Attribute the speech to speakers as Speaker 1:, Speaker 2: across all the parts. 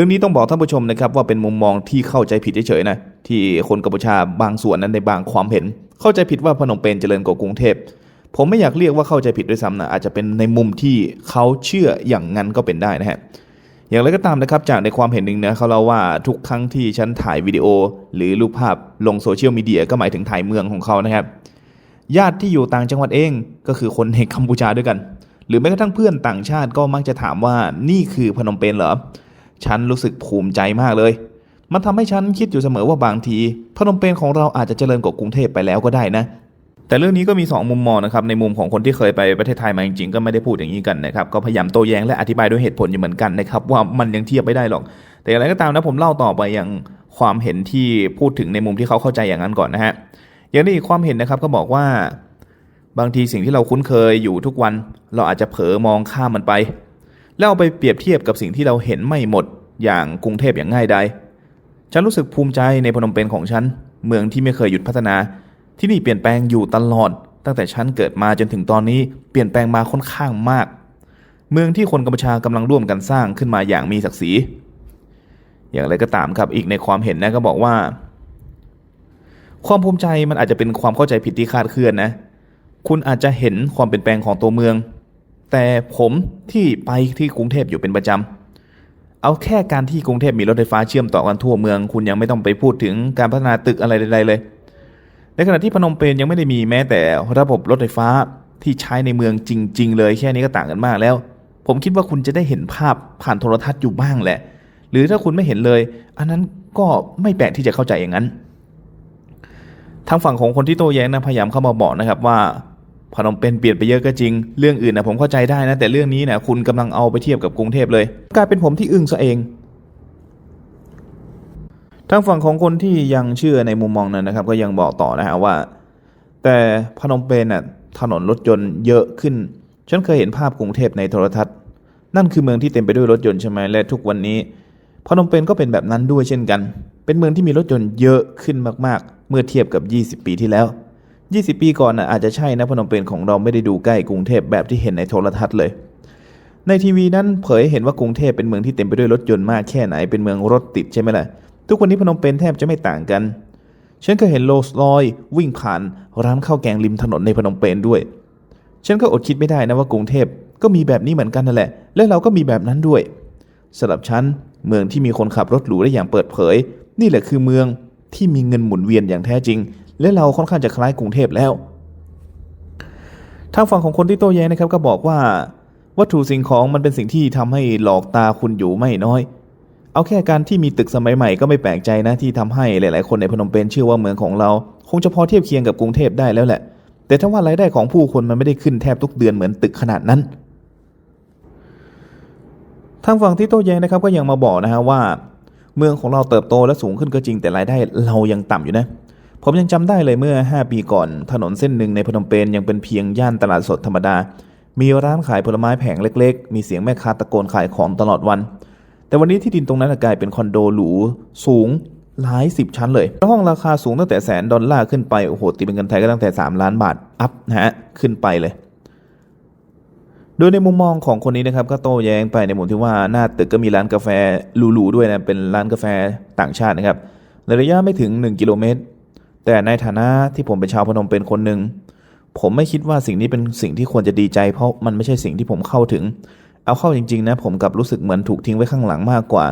Speaker 1: รื่องนี้ต้องบอกท่านผู้ชมนะครับว่าเป็นมุมมองที่เข้าใจผิดเฉยๆนะที่คนกัมพูชาบางส่วนนั้นในบางความเห็น เข้าใจผิดว่าพนมเปญเจริญกว่ากรุงเทพผมไม่อยากเรียกว่าเข้าใจผิดด้วยซ้ำนะอาจจะเป็นในมุมที่เขาเชื่ออย่างนั้นก็เป็นได้นะฮะอย่างไรก็ตามนะครับจากในความเห็นหนึ่งนะเขาเล่าว่าทุกครั้งที่ฉันถ่ายวิดีโอ หรือรูปภาพลงโซเชียลมีเดียก็หมายถึงถ่ายเมืองของเขานะครับญาติที่อยู่ต่างจังหวัดเองก็คือคนในกัมพูชาด้วยกัน หรือแม้กระทั่งเพื่อนต่างชาติก็มักจะถามว่านี่คือพนมเปญเหรอ ฉันรู้สึกภูมิใจมากเลย มันทำให้ฉันคิดอยู่เสมอว่าบางที พนมเปญของเราอาจจะเจริญกว่ากรุงเทพไปแล้วก็ได้นะ แต่เรื่องนี้ก็มี 2 มุมมองนะครับ ในมุมของคนที่เคยไปประเทศไทยมาจริงๆ ก็ไม่ได้พูดอย่างนี้กันนะครับ ก็พยายามโต้แย้งและอธิบายด้วยเหตุผลอยู่เหมือนกันนะครับว่ามันยังเทียบไม่ได้หรอก แต่อย่างไรก็ตามนะผมเล่าต่อไปอย่างความเห็นที่พูดถึงในมุมที่เขาเข้าใจอย่างนั้นก่อนนะฮะ อย่างนี้ความเห็นนะครับก็บอกว่า บางทีสิ่งที่เราคุ้นเคยอยู่ทุกวัน เราอาจจะเผลอมองข้ามมันไป แล้วเอาไปเปรียบเทียบกับสิ่งที่เราเห็นไม่หมดอย่างกรุงเทพอย่างง่ายดายฉันรู้สึกภูมิใจในพนมเปญของฉัน เมืองที่ไม่เคยหยุดพัฒนา ที่นี่เปลี่ยนแปลงอยู่ตลอด ตั้งแต่ฉันเกิดมาจนถึงตอนนี้เปลี่ยนแปลงมาค่อนข้างมาก เมืองที่คนกัมพูชากำลังร่วมกันสร้างขึ้นมาอย่างมีศักดิ์ศรีอย่างไรก็ตามครับอีกในความเห็นนะก็บอกว่า ความภูมิใจมันอาจจะเป็นความเข้าใจผิดที่คาดเคลื่อนนะ คุณอาจจะเห็นความเปลี่ยนแปลงของตัวเมือง แต่ผมที่ไปที่กรุงเทพอยู่เป็นประจำ เอาแค่การที่กรุงเทพมีรถไฟฟ้าเชื่อมต่อกันทั่วเมือง คุณยังไม่ต้องไปพูดถึงการพัฒนาตึกอะไรใดๆเลย ในขณะที่พนมเปญยังไม่ได้มีแม้แต่ระบบรถไฟฟ้าที่ใช้ในเมืองจริง ๆ เลยแค่นี้ก็ต่างกันมากแล้ว ผมคิดว่าคุณจะได้เห็นภาพผ่านโทรทัศน์อยู่บ้างแหละ หรือถ้าคุณไม่เห็นเลย อันนั้นก็ไม่แปลกที่จะเข้าใจอย่างนั้นทางฝั่งของคนที่โต้แย้งนะพยายามเข้ามาบอกนะครับว่า พนมเปญเปลี่ยนไปเยอะก็จริง เรื่องอื่นนะผมเข้าใจได้นะ แต่เรื่องนี้นะคุณกำลังเอาไปเทียบกับกรุงเทพเลย กลายเป็นผมที่อึ้งซะเองทางฝั่งของคนที่ยังเชื่อในมุมมองนั้นนะครับ ก็ยังบอกต่อนะฮะว่า แต่พนมเปญน่ะถนนรถยนต์เยอะขึ้น ฉันเคยเห็นภาพกรุงเทพในโทรทัศน์ นั่นคือเมืองที่เต็มไปด้วยรถยนต์ใช่ไหมและทุกวันนี้ พนมเปญก็เป็นแบบนั้นด้วยเช่นกัน เป็นเมืองที่มีรถยนต์เยอะขึ้นมากๆ เมื่อเทียบกับ 20 ปีที่แล้ว 20 ปีก่อนน่ะอาจจะใช่นะพนมเปญของเราไม่ได้ดูใกล้กรุงเทพแบบที่เห็นในโทรทัศน์เลย ในทีวีนั้นเผยให้เห็นว่ากรุงเทพเป็นเมืองที่เต็มไปด้วยรถยนต์มากแค่ไหนเป็นเมืองรถติดใช่ไหมล่ะ ทุกวันนี้พนมเปญแทบจะไม่ต่างกัน ฉันก็เห็นโลส์รอยวิ่งผ่านร้านข้าวแกงริมถนนในพนมเปญด้วย ฉันก็อดคิดไม่ได้นะว่ากรุงเทพก็มีแบบนี้เหมือนกันนั่นแหละ และเราก็มีแบบนั้นด้วยสำหรับฉันเมืองที่มีคนขับรถหรูได้อย่างเปิดเผย นี่แหละคือเมืองที่มีเงินหมุนเวียนอย่างแท้จริง และเราค่อนข้างจะคล้ายกรุงเทพแล้ว ทางฝั่งของคนที่โต้แย้งนะครับก็บอกว่าวัตถุสิ่งของมันเป็นสิ่งที่ทำให้หลอกตาคุณอยู่ไม่น้อย เอาแค่การที่มีตึกสมัยใหม่ก็ไม่แปลกใจนะที่ทำให้หลาย ๆ คนในพนมเปญเชื่อว่าเมืองของเรา คงจะพอเทียบเคียงกับกรุงเทพได้แล้วแหละ แต่ถ้าว่ารายได้ของผู้คนมันไม่ได้ขึ้นแทบทุกเดือนเหมือนตึกขนาดนั้น ทางฝั่งที่โต้แย้งนะครับก็ยังมาบอกนะฮะว่า เมืองของเราเติบโตและสูงขึ้นก็จริงแต่รายได้เรายังต่ำอยู่นะ ผมยังจำได้เลยเมื่อ 5 ปีก่อน ถนนเส้นหนึ่งในพนมเปญยังเป็นเพียงย่านตลาดสดธรรมดา มีร้านขายผลไม้แผงเล็กๆ มีเสียงแม่ค้าตะโกนขายของตลอดวัน แต่วันนี้ที่ดินตรงนั้นกลายเป็นคอนโดหรูสูงหลายสิบชั้นเลย ห้องราคาสูงตั้งแต่แสนดอลลาร์ขึ้นไป โอ้โห ตีเป็นเงินไทยก็ตั้งแต่ 3 ล้านบาท อัพนะฮะ ขึ้นไปเลย โดยในมุมมองของคนนี้นะครับ ก็โต้แย้งไปในมุมที่ว่าหน้าตึกก็มีร้านกาแฟหรูๆด้วยนะ เป็นร้านกาแฟต่างชาตินะครับ ในระยะไม่ถึง 1 กิโลเมตร แต่ในฐานะที่ผมเป็นชาวพนมเป็นคนหนึ่งผมไม่คิดว่าสิ่งนี้เป็นสิ่งที่ควรจะดีใจ เพราะมันไม่ใช่สิ่งที่ผมเข้าถึง เอาเข้าจริงๆนะผมกับรู้สึกเหมือนถูกทิ้งไว้ข้างหลังมากกว่า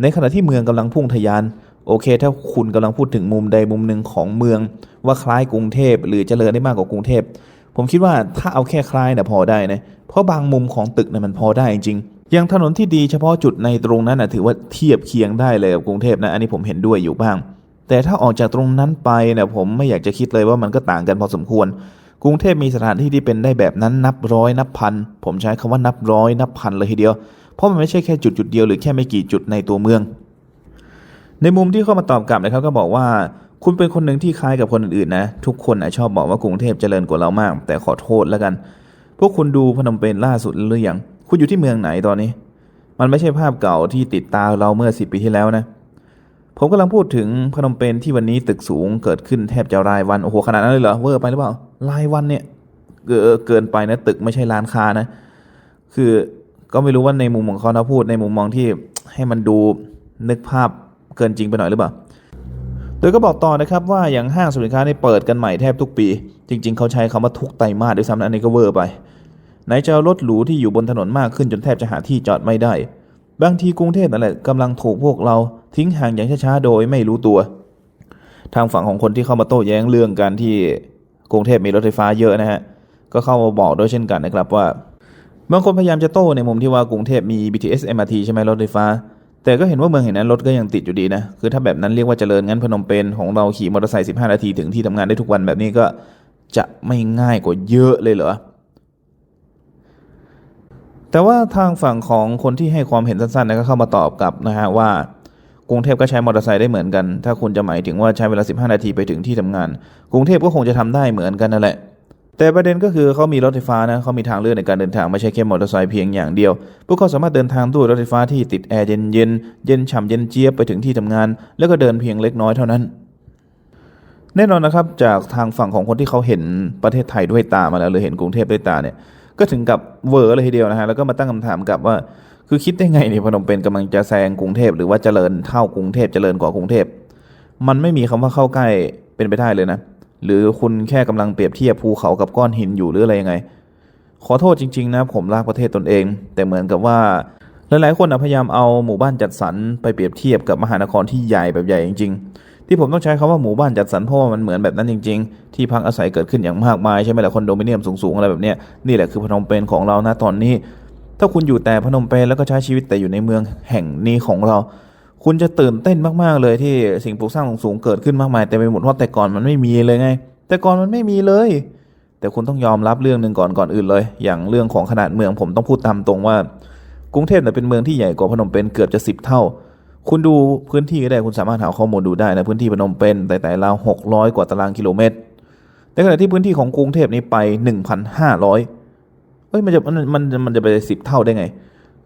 Speaker 1: ในขณะที่เมืองกำลังพุ่งทะยาน โอเค ถ้าคุณกำลังพูดถึงมุมใดมุมหนึ่งของเมือง ว่าคล้ายกรุงเทพหรือเจริญได้มากกว่ากรุงเทพผมคิดว่าถ้าเอาแค่คล้ายนะพอได้นะเพราะบางมุมของตึกเนี่ยมันพอได้จริงอย่างถนนที่ดีเฉพาะจุดในตรงนั้นนะถือว่าเทียบเคียงได้เลยกับกรุงเทพนะอันนี้ผมเห็นด้วยอยู่บ้าง แต่ถ้าออกจากตรงนั้นไปเนี่ยผมไม่อยากจะคิดเลยว่ามันก็ต่างกันพอสมควร กรุงเทพมีสถานที่ที่เป็นได้แบบนั้นนับร้อยนับพัน ผมใช้คำว่านับร้อยนับพันเลยทีเดียว เพราะมันไม่ใช่แค่จุดจุดเดียวหรือแค่ไม่กี่จุดในตัวเมือง ในมุมที่เข้ามาตอบกลับนะครับก็บอกว่าคุณเป็นคนหนึ่งที่คล้ายกับคนอื่นๆนะ ทุกคนนะชอบบอกว่ากรุงเทพเจริญกว่าเรามาก แต่ขอโทษแล้วกัน พวกคุณดูพนมเปญล่าสุดหรือยังคุณอยู่ที่เมืองไหนตอนนี้ มันไม่ใช่ภาพเก่าที่ติดตาเราเมื่อสิปีที่แล้วนะ ผมกำลังพูดถึงพนมเปญที่วันนี้ตึกสูงเกิดขึ้นแทบจะรายวัน โอ้โห ขนาดนั้นเลยเหรอ เวอร์ไปหรือเปล่า รายวันเนี่ยเกินไปนะ ตึกไม่ใช่ร้านค้านะ คือก็ไม่รู้ว่าในมุมของเขานะพูดในมุมมองที่ให้มันดูนึกภาพเกินจริงไปหน่อยหรือเปล่า โดยก็บอกต่อนะครับว่าอย่างห้างสินค้านี่เปิดกันใหม่แทบทุกปี จริง ๆ เขาใช้คำว่าทุกไตรมาสด้วยซ้ำนะอันนี้ก็เวอร์ไปไหนจะเอารถหรูที่อยู่บนถนนมากขึ้นจนแทบจะหาที่จอดไม่ได้ บางทีกรุงเทพนั่นแหละกำลังถูกพวกเรา ทิ้งห่างอย่างช้าๆโดยไม่รู้ตัว ทางฝั่งของคนที่เข้ามาโต้แย้งเรื่องการที่กรุงเทพมีรถไฟฟ้าเยอะนะฮะก็เข้ามาบอกด้วยเช่นกันนะครับว่าบางคนพยายามจะโต้ในมุมที่ว่ากรุงเทพมี BTS MRT ใช่ไหมรถไฟฟ้า แต่ก็เห็นว่าเมืองแห่งนั้นรถก็ยังติดอยู่ดีนะคือถ้าแบบนั้นเรียกว่าเจริญงั้นพนมเปญของเราขี่มอเตอร์ไซค์15 นาทีถึงที่ทำงานได้ทุกวันแบบนี้ก็จะไม่ง่ายกว่าเยอะเลยเหรอแต่ว่าทางฝั่งของคนที่ให้ความเห็นสั้นๆนะก็เข้ามาตอบกลับนะฮะว่า รุงเทพก็ใช้มอเตอร์ไซค์ได้เหมือนกัน ถ้าคุณจะหมายถึงว่าใช้เวลา 15 นาทีไปถึงที่ทำงาน กรุงเทพก็คงจะทำได้เหมือนกันนั่นแหละ แต่ประเด็นก็คือเขามีรถไฟฟ้านะเขามีทางเลือกในการเดินทางไม่ใช่แค่มอเตอร์ไซค์เพียงอย่างเดียว พวกเขาสามารถเดินทางด้วยรถไฟฟ้าที่ติดแอร์เย็นเย็นๆเย็นฉ่ำเย็นเจี๊ยบไปถึงที่ทำงาน แล้วก็เดินเพียงเล็กน้อยเท่านั้น แน่นอนนะครับจากทางฝั่งของคนที่เขาเห็นประเทศไทยด้วยตามาแล้วหรือเห็นกรุงเทพด้วยตาเนี่ยก็ถึงกับเวอร์เลยทีเดียวนะฮะแล้วก็มาตั้งคำถามกับว่า คือคิดได้ไงเนี่ยพนมเปญกำลังจะแซงกรุงเทพหรือว่าเจริญเท่ากรุงเทพเจริญกว่ากรุงเทพมันไม่มีคำว่าเข้าใกล้เป็นไปได้เลยนะ หรือคุณแค่กำลังเปรียบเทียบภูเขากับก้อนหินอยู่หรืออะไรยังไง ขอโทษจริง ๆ นะ ผมรักประเทศตนเอง แต่เหมือนกับว่าหลายๆคนนะพยายามเอาหมู่บ้านจัดสรรไปเปรียบเทียบกับมหานครที่ใหญ่แบบใหญ่จริง ๆ ที่ผมต้องใช้คำว่าหมู่บ้านจัดสรรเพราะว่ามันเหมือนแบบนั้นจริง ๆ ที่พักอาศัยเกิดขึ้นอย่างมากมายใช่ไหมล่ะคอนโดมิเนียมสูงๆอะไรแบบเนี้ยนี่แหละคือพนมเปญของเรานะตอนนี้ ถ้าคุณอยู่แต่พนมเปญแล้วก็ใช้ชีวิตแต่อยู่ในเมืองแห่งนี้ของเรา คุณจะตื่นเต้นมากๆเลยที่สิ่งปลูกสร้างสูงเกิดขึ้นมากมายแต่ไปหมดเพราะแต่ก่อนมันไม่มีเลยไง แต่ก่อนมันไม่มีเลย แต่คุณต้องยอมรับเรื่องหนึ่งก่อนก่อนอื่นเลย อย่างเรื่องของขนาดเมืองผมต้องพูดตามตรงว่า กรุงเทพเป็นเมืองที่ใหญ่กว่าพนมเปญเกือบจะสิบเท่า คุณดูพื้นที่ก็ได้คุณสามารถหาข้อมูลดูได้นะพื้นที่พนมเปญแต่แต่ละ600 กว่าตารางกิโลเมตรในขณะที่พื้นที่ของกรุงเทพนี้ไป 1,500 เอ้ยมันจะมันมันมันจะไปสิบเท่าได้ไง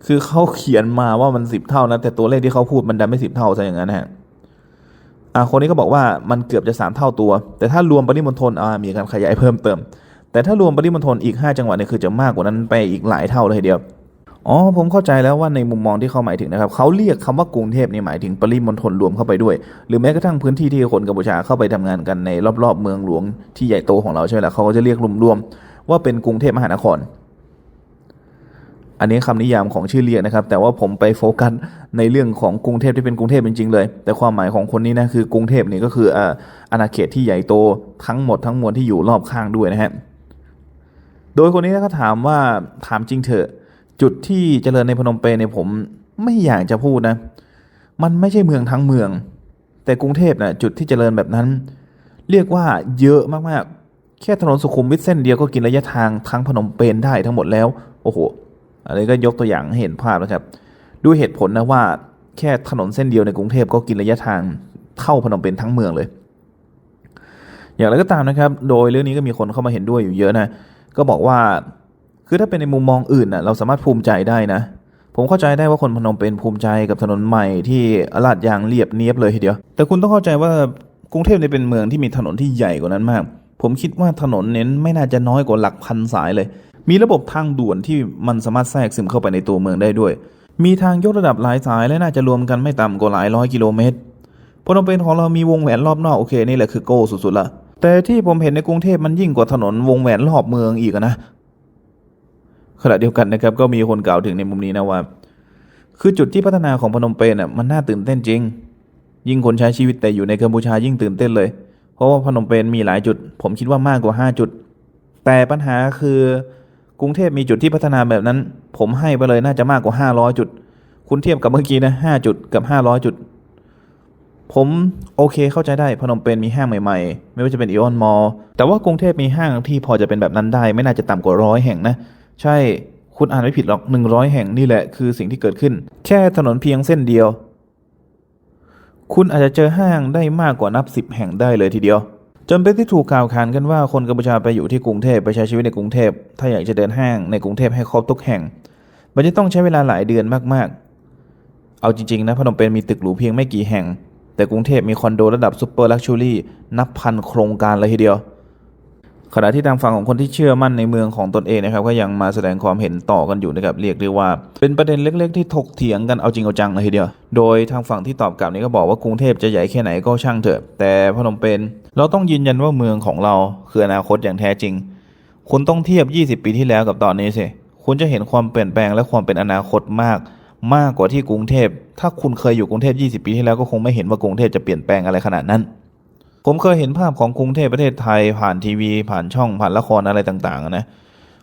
Speaker 1: คือเขาเขียนมาว่ามันสิบเท่านะแต่ตัวเลขที่เขาพูดมันดันไม่สิบเท่าซะอย่างนั้นฮะอ่าคนนี้ก็บอกว่ามันเกือบจะสามเท่าตัว แต่ถ้ารวมปริมณฑลอ่ามีการขยายเพิ่มเติม แต่ถ้ารวมปริมณฑลอีก 5 จังหวัดเนี่ยคือจะมากกว่านั้นไปอีกหลายเท่าเลยทีเดียวอ๋อผมเข้าใจแล้วว่าในมุมมองที่เขาหมายถึงนะครับเขาเรียกคำว่ากรุงเทพนี่หมายถึงปริมณฑลรวมเข้าไปด้วย หรือแม้กระทั่งพื้นที่ที่คนกัมพูชาเข้าไปทำงานกันในรอบๆ เมืองหลวงที่ใหญ่โตของเราใช่ไหมล่ะเขาก็จะเรียกรวมๆว่าเป็นกรุงเทพมหานคร อันนี้คำนิยามของชื่อเรียกนะครับ แต่ว่าผมไปโฟกัสในเรื่องของกรุงเทพที่เป็นกรุงเทพจริงๆเลย แต่ความหมายของคนนี้นะคือกรุงเทพนี่ก็คืออาณาเขตที่ใหญ่โตทั้งหมดทั้งมวลที่อยู่รอบข้างด้วยนะฮะโดยคนนี้ก็ถามว่าถามจริงเถอะ จุดที่เจริญในพนมเปญเนี่ยผมไม่อยากจะพูดนะ มันไม่ใช่เมืองทั้งเมือง แต่กรุงเทพน่ะจุดที่เจริญแบบนั้น เรียกว่าเยอะมากๆแค่ถนนสุขุมวิทเส้นเดียวก็กินระยะทางทั้งพนมเปญได้ทั้งหมดแล้วโอ้โห อันนี้ก็ยกตัวอย่างให้เห็นภาพนะครับด้วยเหตุผลนะว่าแค่ถนนเส้นเดียวในกรุงเทพก็กินระยะทางเท่าพนมเปญทั้งเมืองเลย อย่างไรก็ตามนะครับ โดยเรื่องนี้ก็มีคนเข้ามาเห็นด้วยอยู่เยอะนะ ก็บอกว่า คือถ้าเป็นในมุมมองอื่นนะเราสามารถภูมิใจได้นะ ผมเข้าใจได้ว่าคนพนมเปญภูมิใจกับถนนใหม่ที่ลาดยางเรียบเนียบเลยทีเดียว แต่คุณต้องเข้าใจว่ากรุงเทพเนี่ยเป็นเมืองที่มีถนนที่ใหญ่กว่านั้นมาก ผมคิดว่าถนนเน้นไม่น่าจะน้อยกว่าหลักพันสายเลย มีระบบทางด่วนที่มันสามารถแทรกซึมเข้าไปในตัวเมืองได้ด้วย มีทางยกระดับหลายสายและน่าจะรวมกันไม่ต่ำกว่าหลายร้อยกิโลเมตรพนมเปญของเรามีวงแหวนรอบนอกโอเคนี่แหละคือโก้สุดๆละแต่ที่ผมเห็นในกรุงเทพมันยิ่งกว่าถนนวงแหวนรอบเมืองอีกนะขณะเดียวกันนะครับก็มีคนกล่าวถึงในมุมนี้นะว่า คือจุดที่พัฒนาของพนมเปญอะมันน่าตื่นเต้นจริง ยิ่งคนใช้ชีวิตแต่อยู่ในกัมพูชายิ่งตื่นเต้นเลย เพราะว่าพนมเปญมีหลายจุด ผมคิดว่ามากกว่า 5 จุด แต่ปัญหาคือ กรุงเทพมีจุดที่พัฒนาแบบนั้น ผมให้ไปเลยน่าจะมากกว่า 500 จุด คุณเทียบกับเมื่อกี้นะ5จุดกับ 500 จุด ผมโอเคเข้าใจได้พนมเปญมีห้างใหม่ๆ ไม่ว่าจะเป็นอีออนมอลแต่ว่ากรุงเทพมีห้างที่พอจะเป็นแบบนั้นได้ ไม่น่าจะต่ำกว่าร้อยแห่งนะ ใช่คุณอ่านไม่ผิดหรอก 100 แห่งนี่แหละคือสิ่งที่เกิดขึ้น แค่ถนนเพียงเส้นเดียว คุณอาจจะเจอห้างได้มากกว่านับ 10 แห่งได้เลยทีเดียว จนเป็นที่ถูกกล่าวขานกันว่าคนกัมพูชาไปอยู่ที่กรุงเทพไปใช้ชีวิตในกรุงเทพถ้าอยากจะเดินห้างในกรุงเทพให้ครบทุกแห่ง มันจะต้องใช้เวลาหลายเดือนมากๆ เอาจริงๆนะพนมเปญมีตึกหรูเพียงไม่กี่แห่ง แต่กรุงเทพมีคอนโดระดับซูเปอร์ลักชัวรี่นับพันโครงการเลยทีเดียว ขณะที่ทางฝั่งของคนที่เชื่อมั่นในเมืองของตนเองนะครับก็ยังมาแสดงความเห็นต่อกันอยู่นะครับเรียกได้ว่า เป็นประเด็นเล็ก ๆ ที่ถกเถียงกันเอาจริงเอาจังเลยทีเดียว โดยทางฝั่งที่ตอบกลับนี้ก็บอกว่ากรุงเทพจะใหญ่แค่ไหนก็ช่างเถอะ แต่พนมเปญเราต้องยืนยันว่าเมืองของเราคืออนาคตอย่างแท้จริง คุณต้องเทียบ 20 ปีที่แล้วกับตอนนี้สิคุณจะเห็นความเปลี่ยนแปลงและความเป็นอนาคตมาก มากกว่าที่กรุงเทพ ถ้าคุณเคยอยู่กรุงเทพ 20 ปีที่แล้วก็คงไม่เห็นว่ากรุงเทพจะเปลี่ยนแปลงอะไรขนาดนั้น ผมเคยเห็นภาพของกรุงเทพประเทศไทยผ่านทีวี ผ่านช่องผ่านละครอะไรต่างๆนะ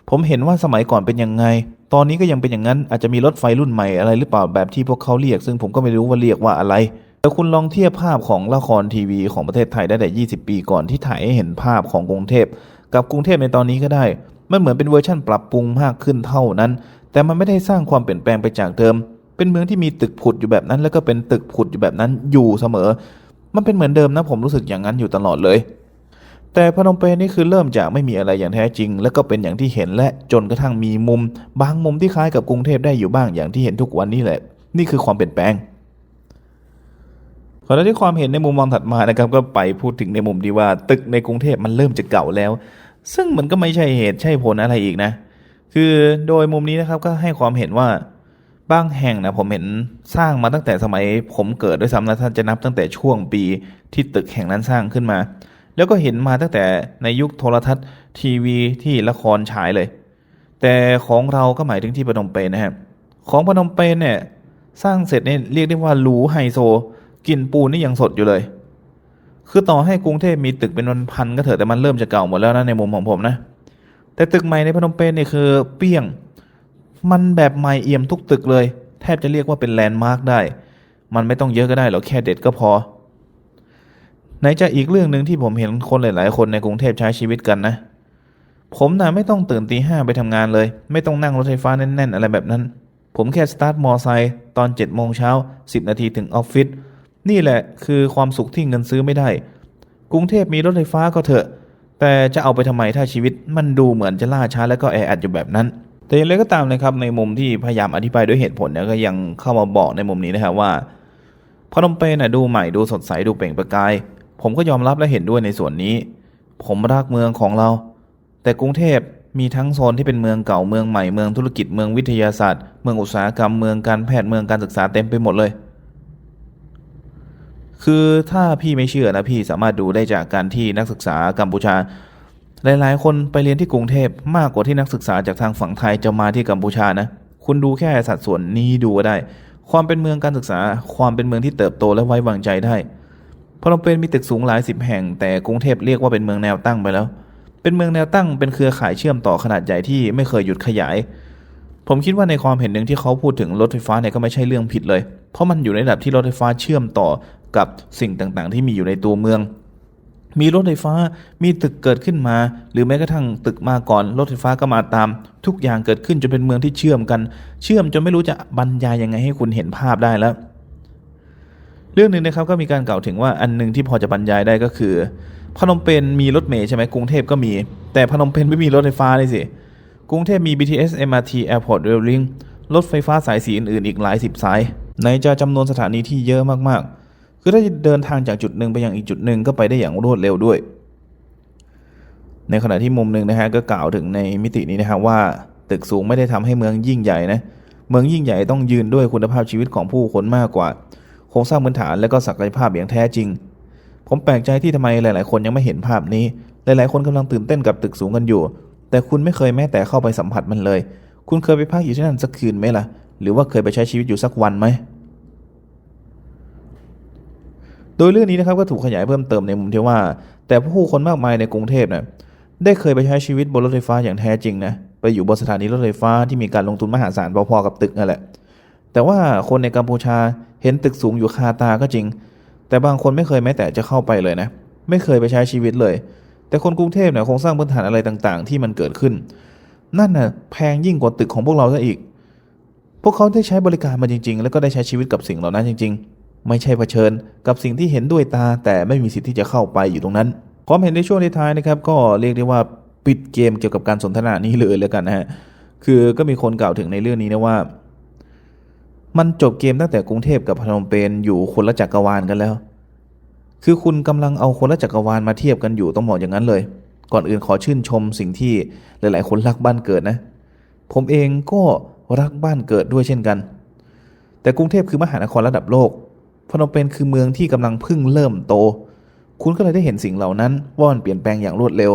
Speaker 1: ผมเห็นว่าสมัยก่อนเป็นยังไง ตอนนี้ก็ยังเป็นอย่างนั้น อาจจะมีรถไฟรุ่นใหม่อะไรหรือเปล่าแบบที่พวกเขาเรียก ซึ่งผมก็ไม่รู้ว่าเรียกว่าอะไร แต่คุณลองเทียบภาพของละครทีวีของประเทศไทยได้แต่ 20 ปีก่อนที่ถ่ายให้เห็นภาพของกรุงเทพ กับกรุงเทพในตอนนี้ก็ได้ มันเหมือนเป็นเวอร์ชั่นปรับปรุงมากขึ้นเท่านั้น แต่มันไม่ได้สร้างความเปลี่ยนแปลงไปจากเดิม เป็นเมืองที่มีตึกผุดอยู่แบบนั้น แล้วก็เป็นตึกผุดอยู่แบบนั้นอยู่เสมอ มันเป็นเหมือนเดิมนะผมรู้สึกอย่างนั้นอยู่ตลอดเลย แต่พนมเปญนี่คือเริ่มจากไม่มีอะไรอย่างแท้จริง แล้วก็เป็นอย่างที่เห็นและจนกระทั่งมีมุม บางมุมที่คล้ายกับกรุงเทพได้อยู่บ้างอย่างที่เห็นทุกวันนี้แหละ นี่คือความเปลี่ยนแปลงขณะที่ความเห็นในมุมมองถัดมานะครับก็ไปพูดถึงในมุมที่ว่า ตึกในกรุงเทพมันเริ่มจะเก่าแล้ว ซึ่งมันก็ไม่ใช่เหตุใช่ผลอะไรอีกนะ คือโดยมุมนี้นะครับก็ให้ความเห็นว่า บางแห่งนะผมเห็นสร้างมาตั้งแต่สมัยผมเกิดด้วยซ้ำนะถ้านจะนับตั้งแต่ช่วงปีที่ตึกแห่งนั้นสร้างขึ้นมา แล้วก็เห็นมาตั้งแต่ในยุคโทรทัศน์ ทีวีที่ละครฉายเลย แต่ของเราก็หมายถึงที่พนมเปญนะครับของพนมเปญเนี่ยสร้างเสร็จเนี่ยเรียกได้ว่าหรูไฮโซกลิ่นปูนนี่ยังสดอยู่เลย คือต่อให้กรุงเทพมีตึกเป็นนับพันก็เถอะแต่มันเริ่มจะเก่าหมดแล้วนะในมุมของผมนะ แต่ตึกใหม่ในพนมเปญเนี่ยคือเปี้ยง มันแบบใหม่เอี่ยมทุกตึกเลย แทบจะเรียกว่าเป็นแลนด์มาร์คได้ มันไม่ต้องเยอะก็ได้หรอกแค่เด็ดก็พอไหนจะอีกเรื่องหนึ่งที่ผมเห็นคนหลาย ๆ คนในกรุงเทพใช้ชีวิตกันนะ ผมน่ะไม่ต้องตื่นตีห้าไปทำงานเลย ไม่ต้องนั่งรถไฟฟ้าแน่น ๆ อะไรแบบนั้น ผมแค่สตาร์ทมอไซค์ตอน7จ็ดโมงเช้า10 นาทีถึงออฟฟิศนี่แหละคือความสุขที่เงินซื้อไม่ได้ กรุงเทพมีรถไฟฟ้าก็เถอะ แต่จะเอาไปทำไมถ้าชีวิตมันดูเหมือนจะล่าช้าและก็แออัดอยู่แบบนั้น แต่อย่างไรก็ตามนะครับในมุมที่พยายามอธิบายด้วยเหตุผลเนี่ยก็ยังเข้ามาบอกในมุมนี้นะครับว่าพนมเปญน่ะดูใหม่ดูสดใสดูเปล่งประกาย ผมก็ยอมรับและเห็นด้วยในส่วนนี้ ผมรักเมืองของเรา แต่กรุงเทพมีทั้งโซนที่เป็นเมืองเก่าเมืองใหม่เมืองธุรกิจเมืองวิทยาศาสตร์ เมืองอุตสาหกรรมเมืองการแพทย์เมืองการศึกษาเต็มไปหมดเลย คือถ้าพี่ไม่เชื่อนะพี่สามารถดูได้จากการที่นักศึกษากัมพูชา หลายๆ คนไปเรียนที่กรุงเทพมากกว่าที่นักศึกษาจากทางฝั่งไทยจะมาที่กัมพูชานะ คุณดูแค่สัดส่วนนี้ดูก็ได้ ความเป็นเมืองการศึกษา ความเป็นเมืองที่เติบโตและไว้วางใจได้พนมเปญมีตึกสูงหลายสิบแห่ง แต่กรุงเทพเรียกว่าเป็นเมืองแนวตั้งไปแล้ว เป็นเมืองแนวตั้งเป็นเครือข่ายเชื่อมต่อขนาดใหญ่ที่ไม่เคยหยุดขยาย ผมคิดว่าในความเห็นหนึ่งที่เขาพูดถึงรถไฟฟ้าเนี่ยก็ไม่ใช่เรื่องผิดเลย เพราะมันอยู่ในระดับที่รถไฟฟ้าเชื่อมต่อกับสิ่งต่างๆ ที่มีอยู่ในตัวเมือง มีรถไฟฟ้ามีตึกเกิดขึ้นมา หรือแม้กระทั่งตึกมาก่อนรถไฟฟ้าก็มาตาม ทุกอย่างเกิดขึ้นจนเป็นเมืองที่เชื่อมกัน เชื่อมจนไม่รู้จะบรรยายยังไงให้คุณเห็นภาพได้แล้ว เรื่องหนึ่งนะครับก็มีการกล่าวถึงว่าอันหนึ่งที่พอจะบรรยายได้ก็คือ พนมเปญมีรถเมล์ใช่ไหมกรุงเทพก็มี แต่พนมเปญไม่มีรถไฟฟ้าเลยสิกรุงเทพมี BTS MRT Airport Rail Link รถไฟฟ้าสายสีอื่นๆอีกหลายสิบสายไหนจะจำนวนสถานีที่เยอะมากๆ คือถ้าเดินทางจากจุดหนึ่งไปยังอีกจุดหนึ่งก็ไปได้อย่างรวดเร็วด้วย ในขณะที่มุมหนึ่งนะฮะก็กล่าวถึงในมิตินี้นะฮะว่า ตึกสูงไม่ได้ทำให้เมืองยิ่งใหญ่นะเมืองยิ่งใหญ่ต้องยืนด้วยคุณภาพชีวิตของผู้คนมากกว่า โครงสร้างพื้นฐานและก็ศักยภาพอย่างแท้จริง ผมแปลกใจที่ทำไมหลาย ๆ คนยังไม่เห็นภาพนี้ หลาย ๆ คนกำลังตื่นเต้นกับตึกสูงกันอยู่ แต่คุณไม่เคยแม้แต่เข้าไปสัมผัสมันเลย คุณเคยไปพักอยู่ที่นั่นสักคืนไหมล่ะ หรือว่าเคยไปใช้ชีวิตอยู่สักวันไหม โดยเรื่องนี้นะครับก็ถูกขยายเพิ่มเติมในมุมที่ว่า แต่ผู้คนมากมายในกรุงเทพเนี่ยได้เคยไปใช้ชีวิตบนรถไฟฟ้าอย่างแท้จริงนะไปอยู่บนสถานีรถไฟฟ้าที่มีการลงทุนมหาศาลพอๆกับตึกนั่นแหละแต่ว่าคนในกัมพูชาเห็นตึกสูงอยู่คาตาก็จริง แต่บางคนไม่เคยแม้แต่จะเข้าไปเลยนะ ไม่เคยไปใช้ชีวิตเลย แต่คนกรุงเทพเนี่ยโครงสร้างพื้นฐานอะไรต่างๆ ที่มันเกิดขึ้น นั่นน่ะแพงยิ่งกว่าตึกของพวกเราซะอีก พวกเขาได้ใช้บริการมาจริง ๆ แล้วก็ได้ใช้ชีวิตกับสิ่งเหล่านั้นจริง ๆ ไม่ใช่เผชิญกับสิ่งที่เห็นด้วยตา แต่ไม่มีสิทธิ์ที่จะเข้าไปอยู่ตรงนั้นความเห็นในช่วงท้ายนะครับ ก็เรียกได้ว่าปิดเกมเกี่ยวกับการสนทนานี้เลยแล้วกันนะฮะคือก็มีคนกล่าวถึงในเรื่องนี้นะว่า มันจบเกมตั้งแต่กรุงเทพกับพนมเปญอยู่คนละจักรวาลกันแล้ว คือคุณกำลังเอาคนละจักรวาลมาเทียบกันอยู่ต้องบอกอย่างนั้นเลย ก่อนอื่นขอชื่นชมสิ่งที่หลาย ๆ คนรักบ้านเกิดนะ ผมเองก็รักบ้านเกิดด้วยเช่นกัน แต่กรุงเทพคือมหานครระดับโลก พนมเปญคือเมืองที่กำลังเพึ่งเริ่มโต คุณก็เลยได้เห็นสิ่งเหล่านั้นว่ามันเปลี่ยนแปลงอย่างรวดเร็ว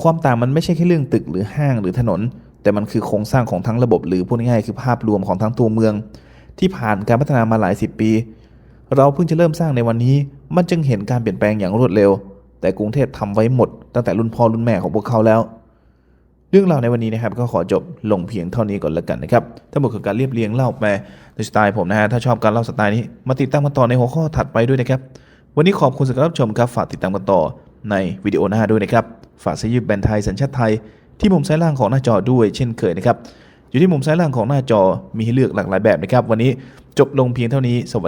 Speaker 1: ความต่างมันไม่ใช่แค่เรื่องตึกหรือห้างหรือถนน แต่มันคือโครงสร้างของทั้งระบบหรือพูดง่ายๆคือภาพรวมของทั้งตัวเมือง ที่ผ่านการพัฒนามาหลายสิบปี เราเพิ่งจะเริ่มสร้างในวันนี้ มันจึงเห็นการเปลี่ยนแปลงอย่างรวดเร็ว แต่กรุงเทพทำไว้หมดตั้งแต่รุ่นพ่อรุ่นแม่ของพวกเขาแล้ว เรื่องราวในวันนี้นะครับก็ขอจบลงเพียงเท่านี้ก่อนแล้วกันนะครับทั้งหมดคือการเรียบเรียงเล่าแปในสไตล์ผมนะฮะถ้าชอบการเล่าสไตล์นี้มาติดตามกันต่อในหัวข้อถัดไปด้วยนะครับวันนี้ขอบคุณสำหรับรับชมครับฝากติดตามกันต่อในวิดีโอหน้าด้วยนะครับฝากเสื้อยืดแบรนด์ไทยสัญชาติไทยที่มุมซ้ายล่างของหน้าจอด้วยเช่นเคยนะครับอยู่ที่มุมซ้ายล่างของหน้าจอมีให้เลือกหลากหลายแบบนะครับวันนี้จบลงเพียงเท่านี้สวัสดี